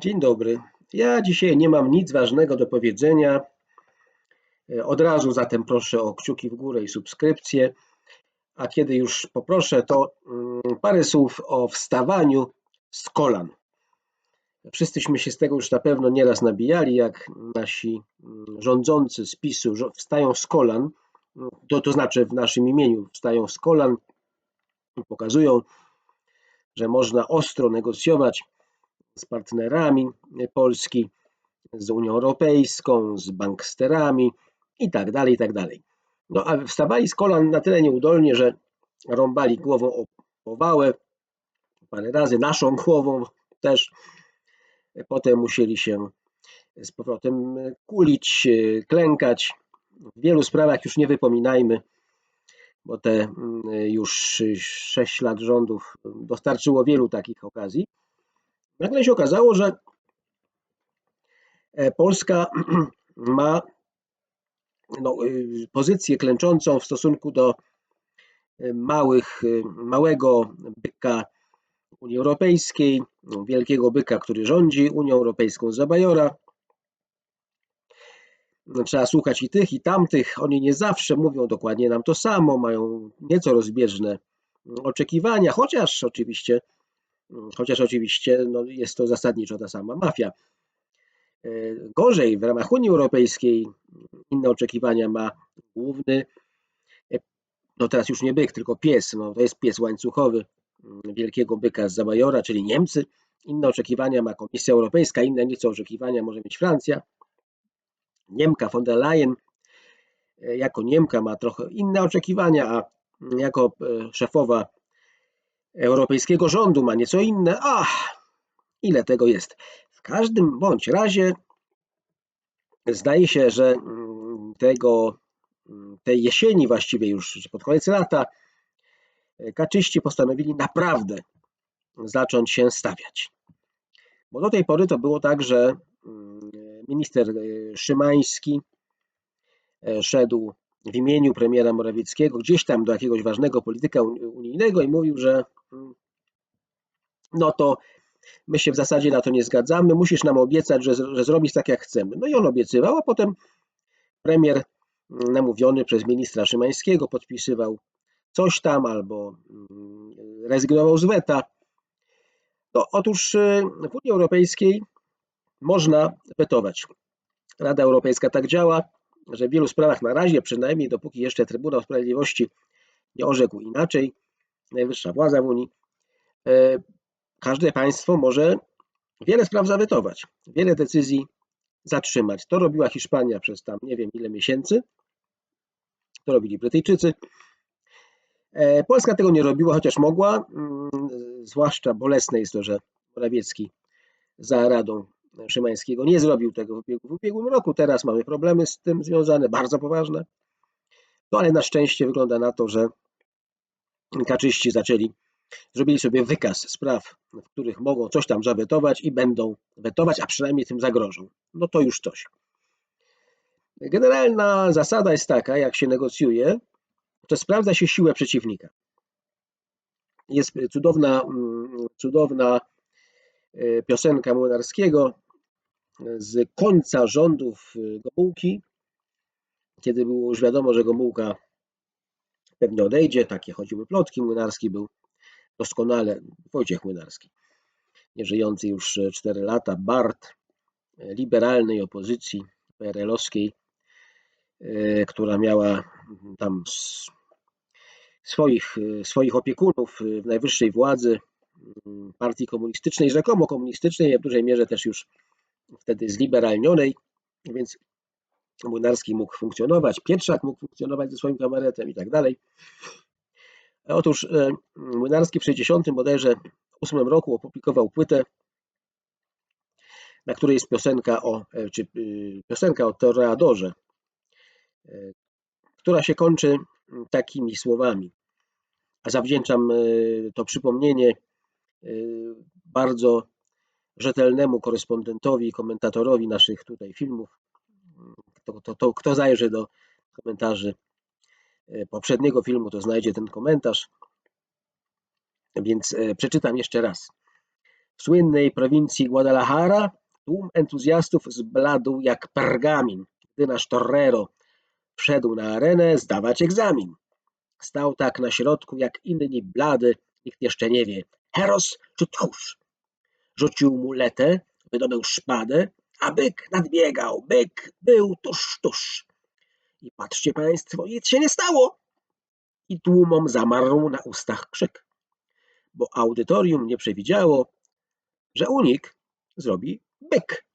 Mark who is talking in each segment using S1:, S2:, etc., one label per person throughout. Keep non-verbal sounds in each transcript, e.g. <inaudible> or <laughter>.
S1: Dzień dobry. Ja dzisiaj nie mam nic ważnego do powiedzenia. E, Od razu zatem proszę o kciuki w górę i subskrypcję. A kiedy już poproszę, to mm, parę słów o wstawaniu z kolan. Wszyscyśmy się z tego już na pewno nieraz nabijali, jak nasi mm, rządzący z PiSu wstają z kolan, to, to znaczy w naszym imieniu wstają z kolan pokazują, że można ostro negocjować z partnerami Polski, z Unią Europejską, z banksterami i tak dalej, i tak dalej. No a wstawali z kolan na tyle nieudolnie, że rąbali głową o powałę, parę razy naszą głową też. Potem musieli się z powrotem kulić, klękać. W wielu sprawach już nie wypominajmy, bo te mm, już sześć lat rządów dostarczyło wielu takich okazji. Nagle się okazało, że e, Polska <clears throat> ma no, y, pozycję klęczącą w stosunku do y, małych, y, małego byka Unii Europejskiej, wielkiego byka, który rządzi Unią Europejską za Bajora. No, Trzeba słuchać i tych, i tamtych. Oni nie zawsze mówią dokładnie nam to samo, mają nieco rozbieżne oczekiwania, chociaż oczywiście, chociaż oczywiście no, jest to zasadniczo ta sama mafia. E, Gorzej w ramach Unii Europejskiej inne oczekiwania ma główny, e, no teraz już nie byk, tylko pies, no to jest pies łańcuchowy mm, wielkiego byka z Zabajora, czyli Niemcy. Inne oczekiwania ma Komisja Europejska, inne nieco oczekiwania może mieć Francja. Niemka von der Leyen e, jako Niemka ma trochę inne oczekiwania, a jako szefowa europejskiego rządu ma nieco inne. Ach, ile tego jest. W każdym bądź razie zdaje się, że mm, tego, mm, tej jesieni właściwie już pod koniec lata e, kaczyści postanowili naprawdę zacząć się stawiać. Bo do tej pory to było tak, że mm, minister e, Szymański e, szedł w imieniu premiera Morawieckiego gdzieś tam do jakiegoś ważnego polityka uni- unijnego i mówił, że mm, no to my się w zasadzie na to nie zgadzamy, musisz nam obiecać, że, że zrobisz tak jak chcemy. No i on obiecywał, a potem premier mm, namówiony przez ministra Szymańskiego podpisywał coś tam albo mm, rezygnował z weta. No, otóż y, w Unii Europejskiej można wetować. Rada Europejska tak działa, że w wielu sprawach na razie, przynajmniej dopóki jeszcze Trybunał Sprawiedliwości nie orzekł inaczej, najwyższa władza w Unii, e, każde państwo może wiele spraw zawetować, wiele decyzji zatrzymać. To robiła Hiszpania przez tam nie wiem ile miesięcy, to robili Brytyjczycy. E, Polska tego nie robiła, chociaż mogła, mm, zwłaszcza bolesne jest to, że Morawiecki za radą Szymańskiego nie zrobił tego w w ubiegłym roku. Teraz mamy problemy z tym związane, bardzo poważne. No ale na szczęście wygląda na to, że kaczyści zaczęli, zrobili sobie wykaz spraw, w których mogą coś tam zawetować i będą wetować, a przynajmniej tym zagrożą. No to już coś. Generalna zasada jest taka, jak się negocjuje, to sprawdza się siłę przeciwnika. Jest cudowna, mm, cudowna e, piosenka Młynarskiego z końca rządów e, Gomułki, kiedy było już wiadomo, że Gomułka pewnie odejdzie, takie chodziły plotki, Młynarski był doskonale, Wojciech Młynarski, nieżyjący już 4 lata, Bart e, liberalnej opozycji PRL-owskiej, która miała tam s- swoich, swoich opiekunów w najwyższej władzy mm, partii komunistycznej, rzekomo komunistycznej, w dużej mierze też już wtedy zliberalnionej, więc Młynarski mógł funkcjonować, Pietrzak mógł funkcjonować ze swoim kabaretem i tak dalej. Otóż e, Młynarski w 60 bodajże 8 roku opublikował płytę, na której jest piosenka o, e, czy y, piosenka o Toreadorze, e, która się kończy takimi słowami. A zawdzięczam e, to przypomnienie e, bardzo rzetelnemu korespondentowi i komentatorowi naszych tutaj filmów. To, to, to, kto zajrzy do komentarzy e, poprzedniego filmu, to znajdzie ten komentarz. Więc e, przeczytam jeszcze raz. W słynnej prowincji Guadalajara tłum entuzjastów zbladł jak pergamin, gdy nasz torero wszedł na arenę zdawać egzamin. Stał tak na środku jak inni blady, nikt jeszcze nie wie, heros czy tchórz. Rzucił muletę, wydobył szpadę, a byk nadbiegał, byk był tuż, tuż. I patrzcie państwo, nic się nie stało. I tłumom zamarł na ustach krzyk, bo audytorium nie przewidziało, że unik zrobi byk.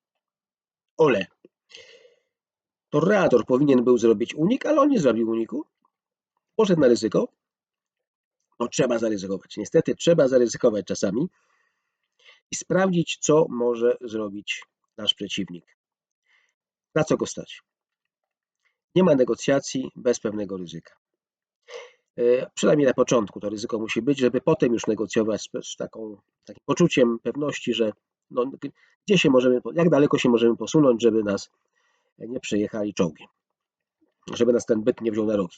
S1: Ole. Torreador powinien był zrobić unik, ale on nie zrobił uniku. Poszedł na ryzyko. No trzeba zaryzykować. Niestety trzeba zaryzykować czasami i sprawdzić, co może zrobić nasz przeciwnik. Na co go stać? Nie ma negocjacji bez pewnego ryzyka. E, przynajmniej na początku to ryzyko musi być, żeby potem już negocjować z, taką, takim poczuciem pewności, że no, gdzie się możemy, jak daleko się możemy posunąć, żeby nas nie przejechali czołgiem, żeby nas ten byk nie wziął na rogi.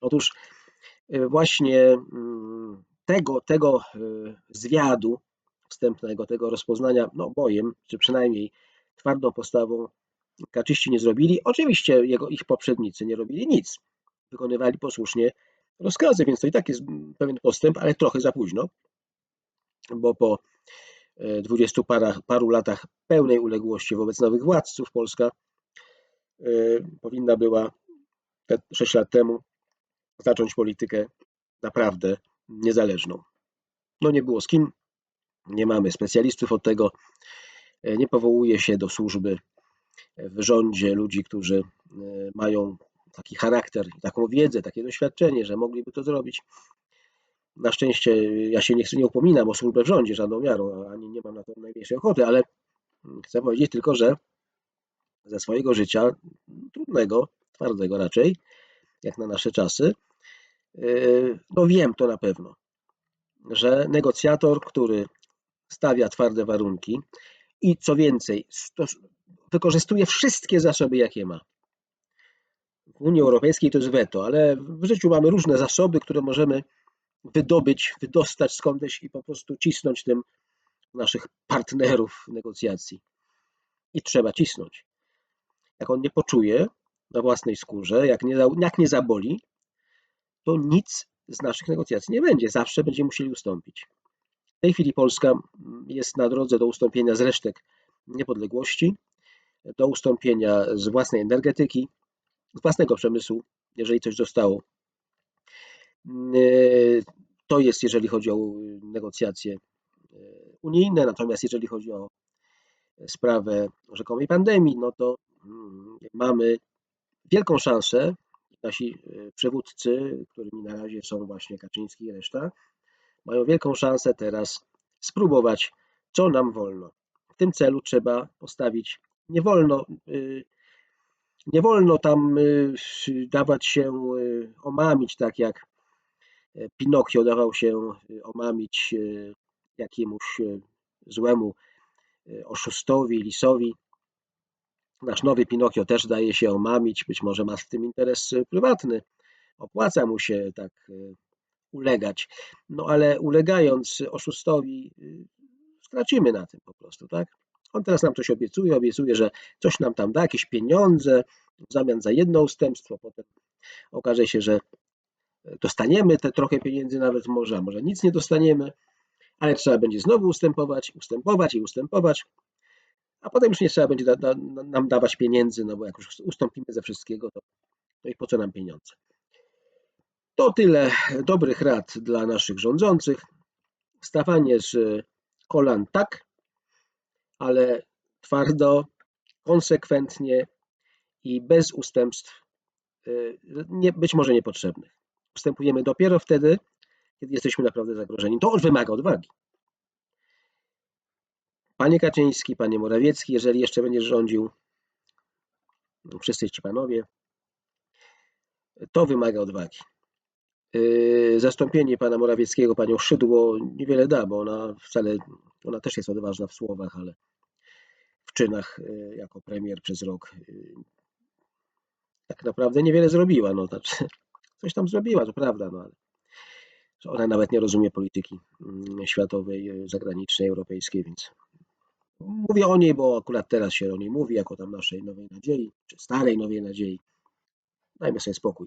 S1: Otóż e, właśnie mm, tego, tego e, zwiadu wstępnego, tego rozpoznania, no bojem, czy przynajmniej twardą postawą kaczyści nie zrobili. Oczywiście jego, ich poprzednicy nie robili nic. Wykonywali posłusznie rozkazy, więc to i tak jest pewien postęp, ale trochę za późno, bo po e, dwudziestu paru latach pełnej uległości wobec nowych władców Polska e, powinna była te 6 lat temu zacząć politykę naprawdę niezależną. No nie było z kim, nie mamy specjalistów od tego, e, nie powołuje się do służby w rządzie ludzi, którzy mają taki charakter, taką wiedzę, takie doświadczenie, że mogliby to zrobić. Na szczęście ja się nie, nie upominam o służbę w rządzie żadną miarą, ani nie mam na to najmniejszej ochoty, ale chcę powiedzieć tylko, że ze swojego życia, trudnego, twardego raczej, jak na nasze czasy, no wiem to na pewno, że negocjator, który stawia twarde warunki i co więcej, wykorzystuje wszystkie zasoby, jakie ma, w Unii Europejskiej to jest weto, ale w życiu mamy różne zasoby, które możemy wydobyć, wydostać skądś i po prostu cisnąć tym naszych partnerów negocjacji. I trzeba cisnąć. Jak on nie poczuje na własnej skórze, jak nie, jak nie zaboli, to nic z naszych negocjacji nie będzie. Zawsze będziemy musieli ustąpić. Tej chwili Polska jest na drodze do ustąpienia z resztek niepodległości, do ustąpienia z własnej energetyki, z własnego przemysłu, jeżeli coś zostało. To jest, jeżeli chodzi o negocjacje e, unijne, natomiast jeżeli chodzi o sprawę rzekomej pandemii, no to mm, mamy wielką szansę, nasi e, przywódcy, którymi na razie są właśnie Kaczyński i reszta, mają wielką szansę teraz spróbować, co nam wolno. W tym celu trzeba postawić, nie wolno y, nie wolno tam y, dawać się y, omamić, tak jak e, Pinokio dawał się omamić jakiemuś złemu oszustowi, lisowi. Nasz nowy Pinokio też daje się omamić, być może ma w tym interes prywatny. Opłaca mu się tak ulegać. No ale ulegając oszustowi, stracimy na tym po prostu, tak? On teraz nam coś obiecuje, obiecuje, że coś nam tam da, jakieś pieniądze w zamian za jedno ustępstwo. Potem okaże się, że dostaniemy te trochę pieniędzy, nawet może, a może nic nie dostaniemy, ale trzeba będzie znowu ustępować, ustępować i ustępować, a potem już nie trzeba będzie da, da, nam dawać pieniędzy, no bo jak już ustąpimy ze wszystkiego, to, to i po co nam pieniądze. To tyle dobrych rad dla naszych rządzących. Stawanie z kolan tak, ale twardo, konsekwentnie i bez ustępstw, y, nie, być może niepotrzebnych. Ustępujemy dopiero wtedy, kiedy jesteśmy naprawdę zagrożeni. To wymaga odwagi. Panie Kaczyński, panie Morawiecki, jeżeli jeszcze będziesz rządził, wszyscy ci panowie, to wymaga odwagi. Y, zastąpienie pana Morawieckiego panią Szydło niewiele da, bo ona wcale, ona też jest odważna w słowach, ale w czynach y, jako premier przez rok y, tak naprawdę niewiele zrobiła. No, znaczy, <laughs> coś tam zrobiła, to prawda, no ale ona nawet nie rozumie polityki mm, światowej, zagranicznej, europejskiej, więc mówię o niej, bo akurat teraz się o niej mówi, jako tam naszej nowej nadziei, czy starej nowej nadziei. Dajmy sobie spokój.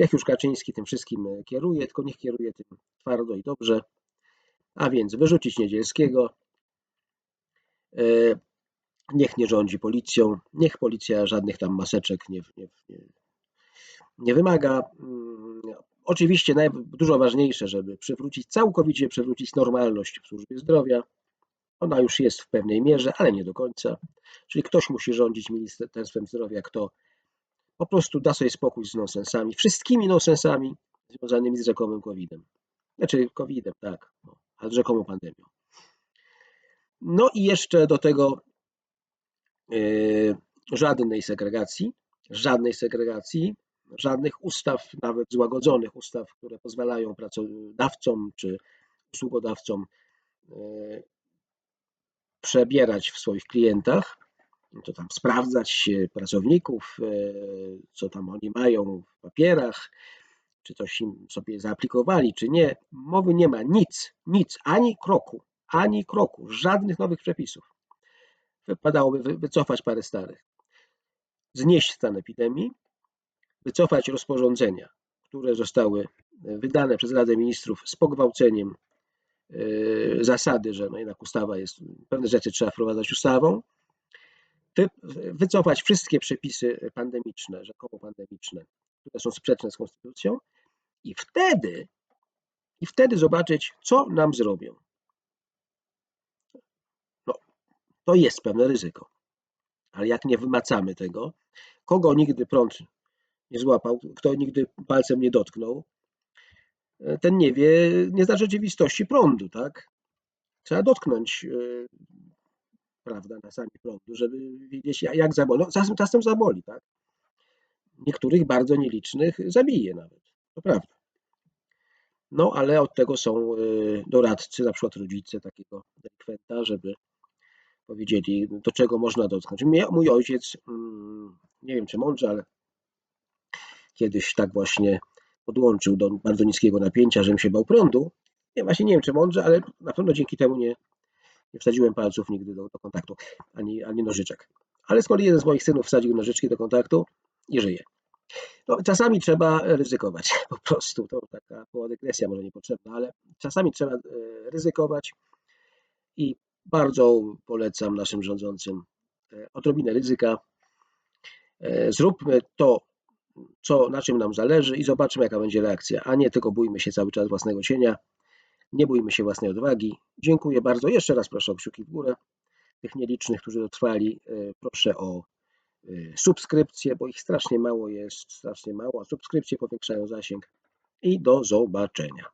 S1: Niech już Kaczyński tym wszystkim e, kieruje, tylko niech kieruje tym twardo i dobrze. A więc wyrzucić Niedzielskiego, e, niech nie rządzi policją, niech policja żadnych tam maseczek nie, nie, nie, nie wymaga. Mm, oczywiście naj, dużo ważniejsze, żeby przywrócić, całkowicie przywrócić normalność w służbie zdrowia. Ona już jest w pewnej mierze, ale nie do końca. Czyli ktoś musi rządzić Ministerstwem Zdrowia, kto po prostu da sobie spokój z nonsensami, wszystkimi nonsensami związanymi z rzekomym COVID-em. Znaczy COVID-em, tak, no, ale rzekomą pandemią. No i jeszcze do tego yy, żadnej segregacji, żadnej segregacji, żadnych ustaw, nawet złagodzonych ustaw, które pozwalają pracodawcom czy usługodawcom yy, przebierać w swoich klientach, to tam sprawdzać pracowników, e, co tam oni mają w papierach, czy coś im sobie zaaplikowali, czy nie. Mowy nie ma, nic, nic, ani kroku, ani kroku, żadnych nowych przepisów. Wypadałoby wycofać parę starych, znieść stan epidemii, wycofać rozporządzenia, które zostały wydane przez Radę Ministrów z pogwałceniem e, zasady, że no jednak ustawa jest, pewne rzeczy trzeba wprowadzać ustawą, wycofać wszystkie przepisy pandemiczne, rzekomo pandemiczne, które są sprzeczne z konstytucją i wtedy, i wtedy zobaczyć, co nam zrobią. No, to jest pewne ryzyko. Ale jak nie wymacamy tego, kogo nigdy prąd nie złapał, kto nigdy palcem nie dotknął, ten nie wie, nie zna rzeczywistości prądu, tak? Trzeba dotknąć e, prawda, na sami prądu, żeby wiedzieć jak zaboli. No, czasem, czasem zaboli, tak? Niektórych bardzo nielicznych zabije nawet, to prawda. No, ale od tego są y, doradcy, na przykład rodzice takiego delikwenta, żeby powiedzieli, do czego można dotknąć. Mój ojciec, mm, nie wiem czy mądrze, ale kiedyś tak właśnie podłączył do bardzo niskiego napięcia, żebym się bał prądu. Nie, właśnie nie wiem czy mądrze, ale na pewno dzięki temu nie, nie wsadziłem palców nigdy do, do kontaktu, ani, ani nożyczek. Ale z kolei jeden z moich synów wsadził nożyczki do kontaktu i żyje. No, czasami trzeba ryzykować, <laughs> po prostu. To taka dygresja może niepotrzebna, ale czasami trzeba e, ryzykować i bardzo polecam naszym rządzącym e, odrobinę ryzyka. E, zróbmy to, co, na czym nam zależy i zobaczmy, jaka będzie reakcja, a nie tylko bójmy się cały czas własnego cienia. Nie bójmy się własnej odwagi. Dziękuję bardzo. Jeszcze raz proszę o kciuki w górę. Tych nielicznych, którzy dotrwali, e, proszę o e, subskrypcję, bo ich strasznie mało jest, strasznie mało. Subskrypcje powiększają zasięg. I do zobaczenia.